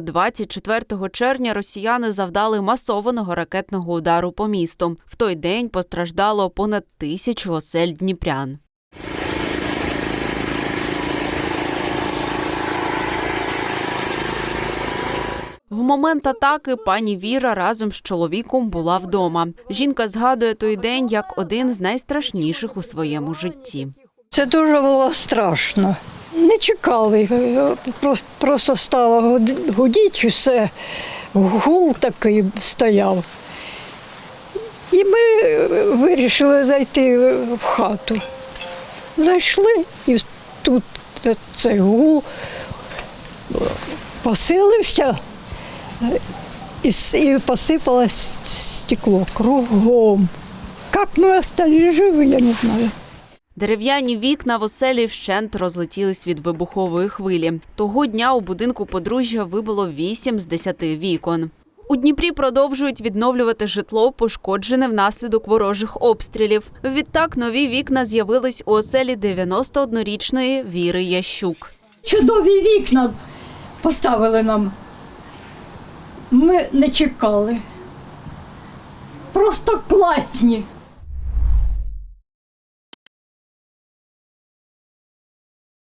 24 червня росіяни завдали масованого ракетного удару по місту. В той день постраждало понад тисячу осель дніпрян. В момент атаки пані Віра разом з чоловіком була вдома. Жінка згадує той день як один з найстрашніших у своєму житті. Це дуже було страшно. Чекали, просто, просто стало гуд- гудіть все, гул такий стояв. І ми вирішили зайти в хату. Зайшли і тут цей гул посилився і, посипалось стекло кругом. Як ми остались живі, я не знаю. Дерев'яні вікна в оселі вщент розлетілись від вибухової хвилі. Того дня у будинку подружжя вибило 8 з 10 вікон. У Дніпрі продовжують відновлювати житло, пошкоджене внаслідок ворожих обстрілів. Відтак нові вікна з'явились у оселі 91-річної Віри Ящук. Чудові вікна поставили нам. Ми не чекали. Просто класні.